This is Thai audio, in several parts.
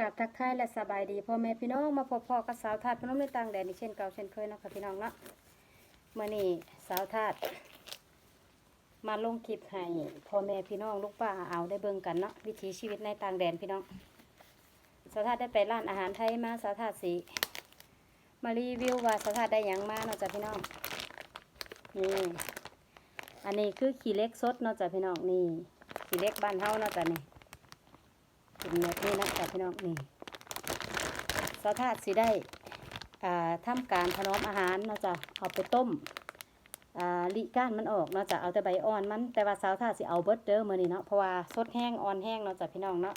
กราบทักทายและสบายดีพ่อแม่พี่น้องมาพบพ่อกับสาวทาดพนมในต่างแดนอีกเช่นเก่าเช่นเคยเนาะค่ะพี่น้องเนาะเมื่อนี้สาวทาดมาลงคลิปให้พ่อแม่พี่น้องลูกป้าเอาได้เบิ่งกันเนาะวิถีชีวิตในต่างแดนพี่น้อง สาวทาดได้ไปร้านอาหารไทยมาสาวทาดสีมารีวิวว่าสาวทาดได้หยังมาเนาะจ้ะพี่น้องนี่อันนี้คือขี้เล็กสดเนาะจ้ะพี่น้องนี่ขี้เล็กบ้านเฮาเนาะจ้ะนี่ เป็นแบบนี้นะจ๊ะพี่น้องนี่สาธาตุสิได้อ่าการถนอมอาหารเนาะจ๊ะเอาไปต้มอ่าลิก้านมันออกเนาะจ๊ะเอาแต่ใบอ่อนมันแต่ว่าสาวธาสิเอาเบิดเด้อมื้อนี้เนาะเพราะว่าสดแห้งอ่อนแห้งเนาะจ๊ะพี่น้องเนาะ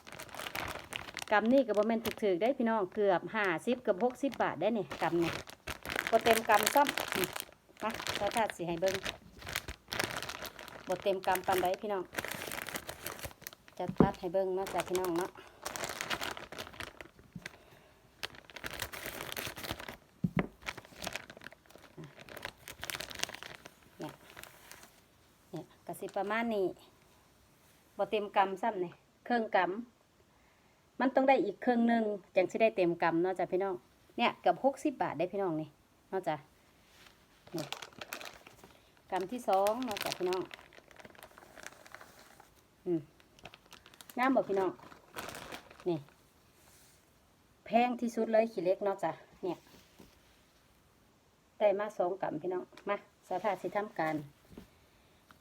กำนี่ก็บ่แม่นถึกๆได้พี่น้องเกือบ50เกือบ60บบาทได้เนี่ยกำเนี่ยบเต็มกำซ้ำนี่มาสาวธาสิให้เบิ่งบเต็มกำปานใดพี่น้อง จะตัดให้เบิ้งเนาะจ้ะพี่น้องเนาะเนี่ยเนี่ยกระสิประมาณนี้บ่เต็มกำซ้ำเนี่ยเครื่องกำมันต้องได้อีกเครื่องหนึ่งจังสิได้เต็มกำเนาะจ้ะพี่น้องเนี่ยเกับหกสิบบาทได้พี่น้องนี่เนาะจ้ะนี่กำที่สองเนาะจ้ะพี่น้องอืม งามบอกพี่น้อง นี่ แพงที่สุดเลยขี้เล็กเนาะจ้ะ เนี่ย ได้มาสองกำพี่น้อง มาสาธาสิทำการ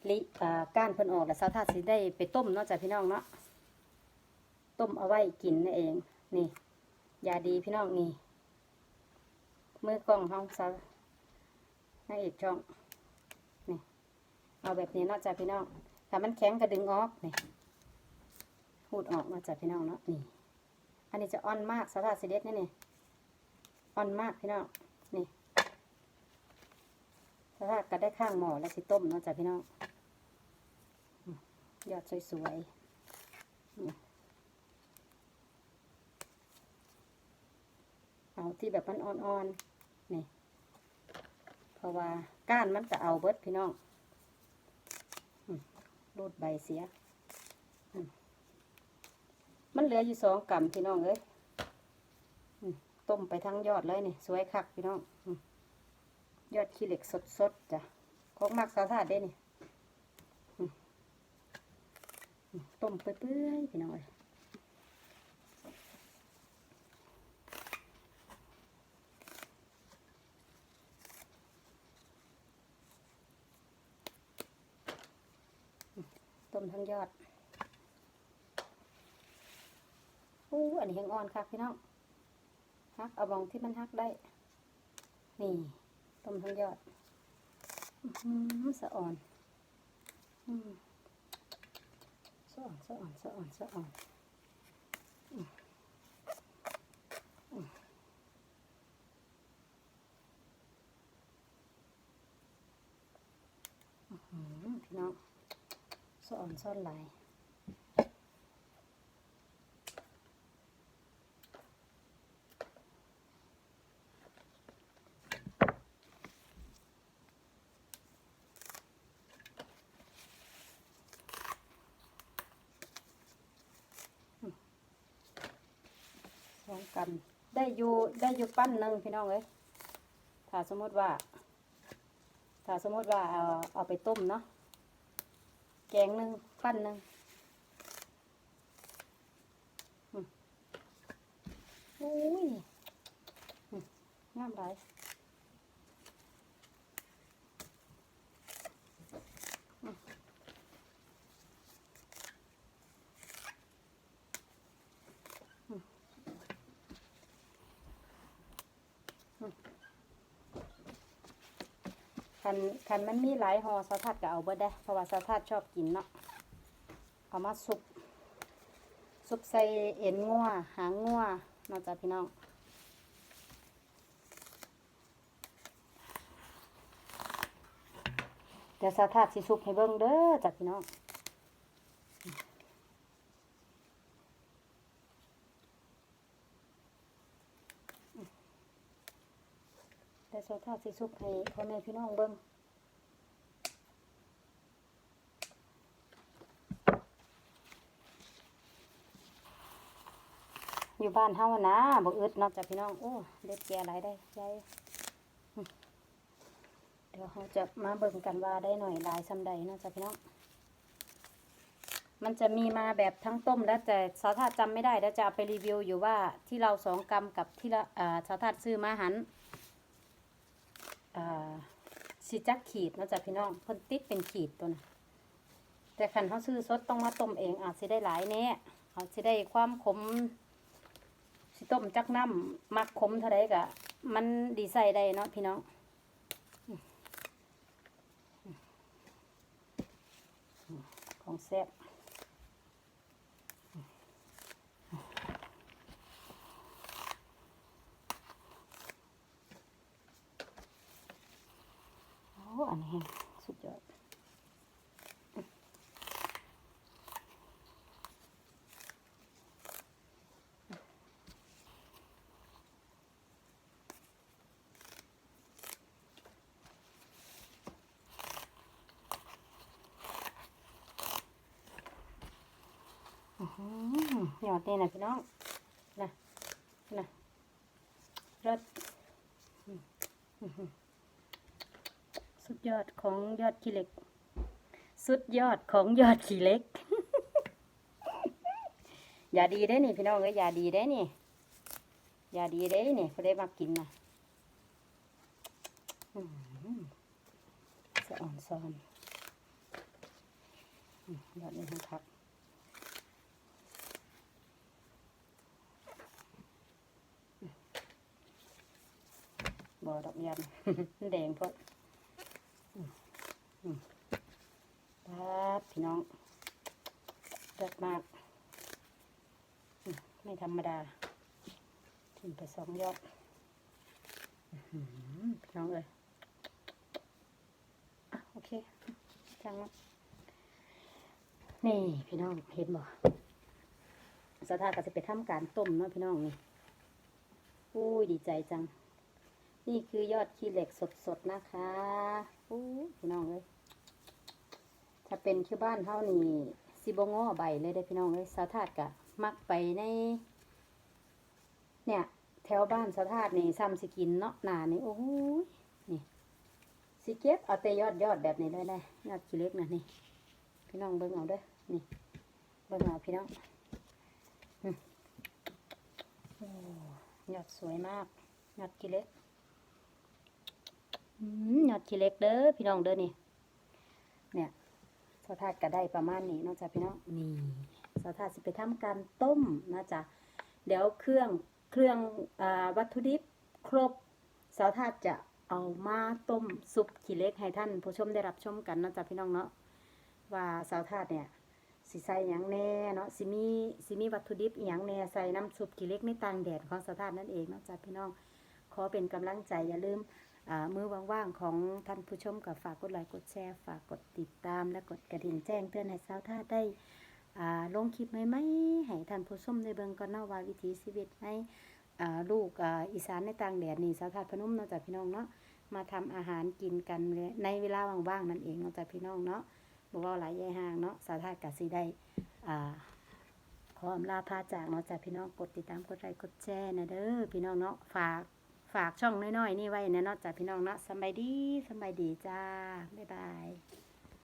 ลิอ่าก้านเพิ่นออกแล้วสาธาสิได้ไปต้มเนาะจ้ะพี่น้องเนาะ ต้มเอาไว้กินนั่นเอง นี่ ยาดีพี่น้องนี่มือกล้องห้องซาให้เอกช่อง นี่ เอาแบบนี้เนาะจ้ะพี่น้องถ้ามันแข็งก็ดึงออกนี่ พูดออกมาจากพี่น้องเนาะนี่ อันนี้จะอ่อนมากสาราสิเด็ดนี่นี่อ่อนมากพี่น้องนี่สาราก็ได้ข้างหม้อแล้วสิต้มเนาะจากพี่น้องยอดสวยๆเอาที่แบบมันอ่อนๆนี่เพราะว่าก้านมันจะเอาเบิดพี่น้องรูดใบเสีย มันเหลืออยู่สองกำพี่น้องเอ้ยต้มไปทั้งยอดเลยนี่สวยคักพี่น้องยอดขี้เหล็กสดๆจ้ะของมักสาธาตุได้นี่ต้มเปื่อยๆพี่น้องเอ้ยต้มทั้งยอด อันนี้ยังอ่อนค่ะพี่น้องฮักเอาบองที่มันฮักได้ นี่ต้มทั้งยอดอื้อหือสะอ่อนอืมสะอ่อนสะอ่อนสะอ่อนสะอ่อนอืมพี่น้องสะอ่อนซ่อนลาย กำได้อยู่ได้อยู่ปั้นหนึ่งพี่น้องเอ้ยถ้าสมมติว่า ถ้าสมมติว่าเอาเอาไปต้มเนาะแกงหนึ่งปั้นหนึ่งอุ้ยงามไรอื คันคันมันมีหลายห่อสาทัดก็เอาบ่ได้ เพราะว่าสาทัดชอบกินเนาะเอามาซุปซุปใส่เอ็นงัวหางงัวเนอกจากพี่น้องเดี๋ยวสาทัดสิซุปให้เบิ่งเด้อจากพี่น้อง แต่สาทัดสิซุปให้พ่อแม่พี่น้องเบิ่งอยู่บ้านเฮานะบ่อึดเนาะจ้ะพี่น้อง โอ้เด็ดแก่หลายได้ยายเดี๋ยวเราจะมาเบิ่งกันว่าได้หน่อยลายซำใดเนาะจ้ะพี่น้อง มันจะมีมาแบบทั้งต้มแล้วแต่สาวทาสจำไม่ได้แล้วจะเอาไปรีวิวอยู่ว่าที่เราสองกรัมกับที่ละอ่าสาวทาซื้อมาหัน สิจักขีดเนาะจ้ะพี่น้องเพิ่นติดเป็นขีดตัวนะแต่คันเขาซื้อสดต้องมาต้มเองอาจสิได้หลายแน่อาจสิได้ความขมสิต้มจักน้ำมักขมเท่าไรกะ มันดีใส่ได้เนาะพี่น้องของแซ่บ โอันนี้สุดยอดหือยอดนี่นะพี่น้องนะนะรสอืมอื้อหือ สุดยอดของยอดขี้เหล็ก สุดยอดของยอดขี้เหล็ก อย่าดีได้นี่พี่น้องเอ้ยอย่าดีได้นี่ อย่าดีได้นี่เขาได้มากินนะสะอ่อนซ้อนอืมยอดนี่ทั้งคักบอดอกยัน แดงพอดอืมอืม ครับพี่น้องเลิศมาก ไม่ธรรมดาทิ้งไปสองยอดพี่น้องเอ้ยอโอเคจังมันนี่พี่น้องเห็นบ่สถาก็จะไปทำการต้มเนาะพี่น้องนี่อุ้ยดีใจจัง นี่คือยอดขี้เหล็กสดๆนะคะ อู้พี่น้องเลยถ้าเป็นที่บ้านเท่านี่ซิบงอใบเลยได้พี่น้องเลยสาธาตกะ มักไปใน เนี่ย แถวบ้านสาธาตนี่ซ้ำสกินเนาะหนานี่โอ้ยนี่สิเก็บเอาแต่ยอดยอดแบบนี้เลยได้ยอดขี้เล็กนะนี่ พี่น้องเบิ่งเอาด้อนี่เบิ่งเอาพี่น้องอยอดสวยมากยอดขี้เล็ก อืมยอดขี้เล็กเด้อพี่น้องเด้อนี่ เนี่ยสาวทาดก็ได้ประมาณนี้เนอกจากพี่น้องนี่สาวทาดสิไปทำการต้มนะจ๊ะเดี๋ยวเครื่องเครื่องอ่าวัตถุดิบครบสาวทาดจะเอามาต้มซุปขี้เล็กให้ท่านผู้ชมได้รับชมกันนะจ๊ะพี่น้องเนาะว่าสาวทาดเนี่ยสิใส่หยังแน่เนาะสิมีสิมีวัตถุดิบอหย่างแน่ใส่น้ำซุปขี้เล็กในต่างแดดของสาวทาดนั่นเองเนาะจ๊ะพี่น้องขอเป็นกำลังใจอย่าลืมอ่า มือว่างๆของท่านผู้ชมกับฝากกดไลค์กดแชร์ ฝากกดติดตาม และกดกระดิ่งแจ้งเตือนให้สาวท่าได้ลงคลิปใหม่ๆให้ท่านผู้ชมได้เบิ่งก่อนเนาะว่าวิถีชีวิตในอ่าลูกอ,อีสานในต่างแดนนี่สาวท่าพนมเนาะจากพี่น้องเนาะมาทำอาหารกินกันในเวลาว่างๆนั่นเองเนาะจากพี่น้องเนาะบอกว่าหลายยายห่างเนาะสาวท่ากสิได้ขออำลาพาจากเนาะจากพี่น้องกดติดตามกดไลค์กดแชร์นะเด้อพี่น้องเนาะฝาก ฝากช่องน้อยๆนี่ไว้นะเนาะจ้ะพี่น้องเนาะสบายดีสบายดีจ้าบ๊ายบาย